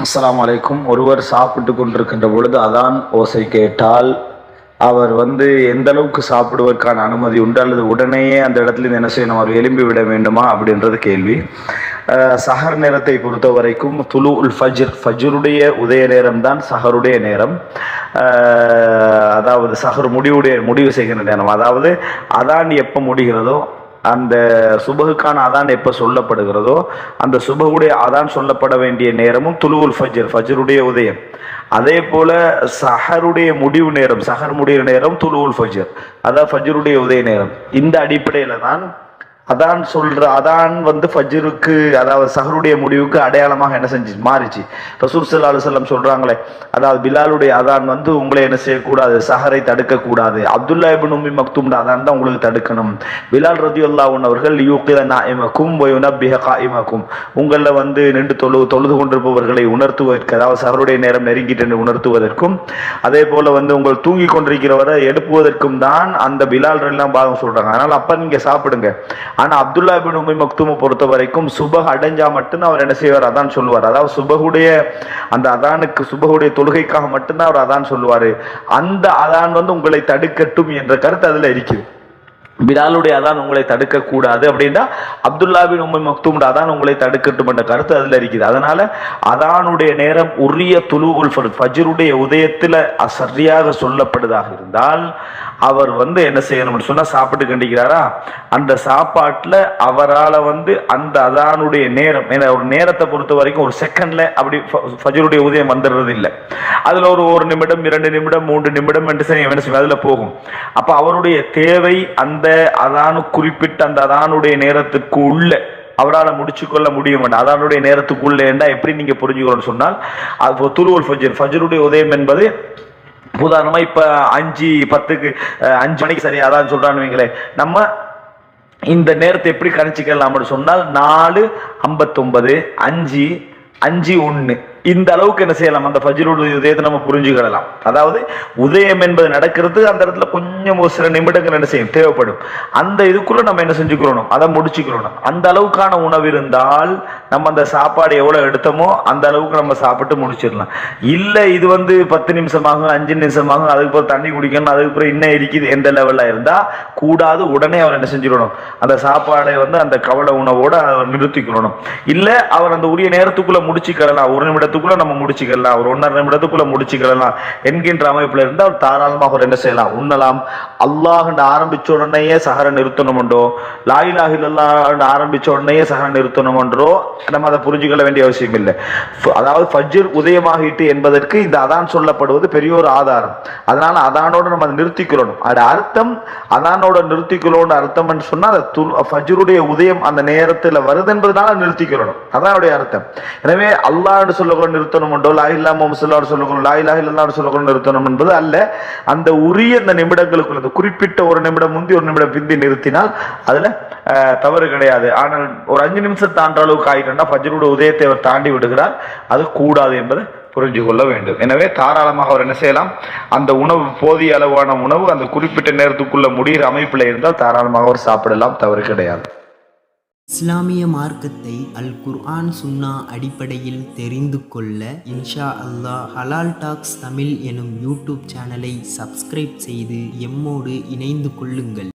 அஸ்லாம் வலைக்கும் ஒருவர் சாப்பிட்டு கொண்டிருக்கின்ற பொழுது அதான் ஓசை கேட்டால் அவர் வந்து எந்த அளவுக்கு சாப்பிடுவதற்கான அனுமதி உண்டு அல்லது உடனேயே அந்த இடத்துல என்ன செய்யணும் அவர் எழும்பி விட வேண்டுமா அப்படின்றது கேள்வி. சஹர் நேரத்தை பொறுத்த வரைக்கும் துலு உல் ஃபஜ்ர் ஃபஜ்ருடைய உதய நேரம் தான் சஹருடைய நேரம். அதாவது சஹர் முடிவுடைய முடிவு செய்கின்ற நேரம். அதாவது அதான் எப்போ முடிகிறதோ அந்த சுபகுக்கான அதான் எப்போ சொல்லப்படுகிறதோ அந்த சுபகுடைய அதான் சொல்லப்பட வேண்டிய நேரமும் துலுவுல் ஃபஜ்ர் ஃபஜ்ருடைய உதயம். அதே போல சஹருடைய முடிவு நேரம் சஹர் முடிவு நேரம் துலுவுல் ஃபஜ்ர். அதான் ஃபஜ்ருடைய உதய நேரம். இந்த அடிப்படையில் தான் அதான் சொல்ற அதான் வந்து ஃபஜ்ருக்கு அதாவது சஹருடைய முடிவுக்கு அடையாளமாக என்ன செஞ்சு மாறிச்சு. ரசூல் சல்லா அலுவலம் சொல்றாங்களே அதாவது பிலாலுடைய அதான் வந்து உங்களை என்ன செய்யக்கூடாது சஹரை தடுக்க கூடாது அப்துல்லா இபின் உம்மி மக்தூம் அதான் தான் உங்களுக்கு தடுக்கணும். பிலால் ரதியுல்லா அன்ஹு அவர்கள் யூகித நாயிமக்கும் வ காயிமக்கும். உங்களில் வந்து நின்று தொழு தொழுது கொண்டிருப்பவர்களை உணர்த்துவதற்கு அதாவது சஹருடைய நேரம் நெருங்கிட்டு உணர்த்துவதற்கும் அதே போல வந்து உங்கள் தூங்கி கொண்டிருக்கிறவரை எழுப்புவதற்கும் தான் அந்த பிலால் எல்லாம் பாகம் சொல்றாங்க. அதனால அப்ப நீங்க சாப்பிடுங்க. ஆனா அப்துல்லா பின் உமை மக்தூமை பொறுத்த வரைக்கும் சுபஹ் அடைஞ்சா மட்டும்தான் அவர் என்ன செய்வார்? அதான் சொல்லுவார். அதாவது சுபகுடைய அந்த அதானுக்கு சுபகுடைய தொழுகைக்காக மட்டும்தான் அவர் அதான் சொல்லுவார். அந்த அதான் வந்து உங்களை தடுக்கட்டும் என்ற கருத்து அதில் இருக்குது. பிலாலுடைய அதான் உங்களை தடுக்க கூடாது அப்படின்னா அப்துல்லா உண்மை உம்மை அதான் உங்களை தடுக்கட்டும் என்ற கருத்து அதில் இருக்குது. அதனால அதானுடைய நேரம் உரிய துலுகுல் ஃபர் ஃபஜ்ருடைய உதயத்தில் அ- சரியாக சொல்லப்படுதாக இருந்தால் அவர் வந்து என்ன செய்யணும்னு சொன்னால் சாப்பிட்டு கண்டிக்கிறாரா? அந்த சாப்பாட்டில் அவரால் வந்து அந்த அதானுடைய நேரம் ஏன்னா ஒரு நேரத்தை பொறுத்த வரைக்கும் ஒரு செகண்டில் அப்படி ஃபஜருடைய உதயம் வந்துடுறது இல்லை. அதில் ஒரு ஒரு நிமிடம் இரண்டு நிமிடம் மூன்று நிமிடம் என்று சரி என்ன செய்யும் போகும். அப்போ அவருடைய தேவை அந்த அதானு குறிப்பிட்ட அந்த அதானுடைய நேரத்துக்கு உள்ள அவரால் முடிச்சு கொள்ள முடிய மாட்டேன். அதானுடைய நேரத்துக்குள்ள ஏண்டா எப்படி நீங்கள் புரிஞ்சுக்கணும்னு சொன்னால் அது துருவல் ஃபஜர். ஃபஜ்ருடைய உதயம் என்பது உதாரணமா இப்ப அஞ்சு பத்துக்கு அஞ்சு மணிக்கு சரி அதான் சொல்கிறான்னு வைங்களேன் நம்ம இந்த நேரத்தை எப்படி கணிச்சிக்கலாம்னு சொன்னால் நாலு ஐம்பத்தொன்பது அஞ்சு அஞ்சு ஒன்று இந்த அளவுக்கு என்ன செய்யலாம்? அந்த ஃபஜ்ருடைய உதயத்தை நம்ம புரிஞ்சுக்கிடலாம் அதாவது உதயம் என்பது நடக்கிறது அந்த இடத்துல கொஞ்சம் ஒரு சில நிமிடங்கள் என்ன செய்யும்? தேவைப்படும். அந்த இதுக்குள்ள நம்ம என்ன செஞ்சுக்கிறோம் அதை முடிச்சுக்கிறோம் அந்த அளவுக்கான உணவு இருந்தால் நம்ம அந்த சாப்பாடு எவ்வளோ எடுத்தோமோ அந்த அளவுக்கு நம்ம சாப்பிட்டு முடிச்சிடலாம். இல்லை இது வந்து பத்து நிமிஷமாகும் அஞ்சு நிமிஷமாகும் அதுக்கு பிறகு தண்ணி குடிக்கணும் அதுக்கப்புறம் இன்னும் இருக்குது எந்த லெவலில் இருந்தால் கூடாது உடனே அவர் என்ன செஞ்சிடணும். அந்த சாப்பாடை வந்து அந்த கவலை உணவோடு அவர் நிறுத்திக்கணும் இல்லை அவர் அந்த உரிய நேரத்துக்குள்ளே முடிச்சுக்கலாம் ஒரு நிமிடத்துக்குள்ளே நம்ம முடிச்சுக்கலாம் ஒரு ஒன்றரை நிமிடத்துக்குள்ளே முடிச்சுக்கலாம் என்கின்ற அமைப்பில் இருந்தால் அவர் தாராளமாக அவர் என்ன செய்யலாம். உண்ணலாம். அல்லாஹ் ஆரம்பிச்ச உடனேயே சஹர நிறுத்தணும்ன்றோ லாயிலாக இல்லல்லாஹ் ஆரம்பிச்ச உடனேயே சகர நிறுத்தணும் என்றோ நம்ம அதை புரிஞ்சுக்கொள்ள வேண்டிய அவசியம் இல்லை. அதாவது ஃபஜ்ர் உதயமாகிட்டு என்பதற்கு இந்த அதான் சொல்லப்படுவது பெரிய ஒரு ஆதாரம். அதனால அதானோட நம்ம அதை நிறுத்திக்கொள்ளணும். அது அர்த்தம் அதானோட நிறுத்திக்கிறோம்னு அர்த்தம் சொன்னால் அது துல்- ஃபஜ்ருடைய உதயம் அந்த நேரத்தில் வருது என்பதனால நிறுத்திக்கிறோம் அதானுடைய அர்த்தம். எனவே அல்லாஹ்னு சொல்லக்கூட நிறுத்தணும் உண்டோ லா இல்லா முஹம்மது சொல்லக்கூட லா இலாஹ இல்லல்லாஹ்னு சொல்லக்கூட நிறுத்தணும் என்பது அல்ல. அந்த உரிய அந்த நிமிடங்களுக்குள்ள அந்த குறிப்பிட்ட ஒரு நிமிடம் முந்தி ஒரு நிமிடம் பிந்தி நிறுத்தினால் அதில் தவறு கிடையாது. ஆனால் ஒரு அஞ்சு நிமிஷம் தாண்ட அளவுக்கு ஆயிட்டு ஆயிட்டோம்னா ஃபஜ்ருடைய உதயத்தை அவர் தாண்டி விடுகிறார். அது கூடாது என்பதை புரிஞ்சு கொள்ள வேண்டும். எனவே தாராளமாக அவர் என்ன செய்யலாம்? அந்த உணவு போதிய அளவான உணவு அந்த குறிப்பிட்ட நேரத்துக்குள்ள முடிகிற அமைப்பில் இருந்தால் தாராளமாக அவர் சாப்பிடலாம். தவறு கிடையாது. இஸ்லாமிய மார்க்கத்தை அல் குர்ஆன் சுன்னா அடிப்படையில் தெரிந்து கொள்ள இன்ஷா அல்லா ஹலால் டாக்ஸ் தமிழ் எனும் யூடியூப் சேனலை சப்ஸ்கிரைப் செய்து எம்மோடு இணைந்து கொள்ளுங்கள்.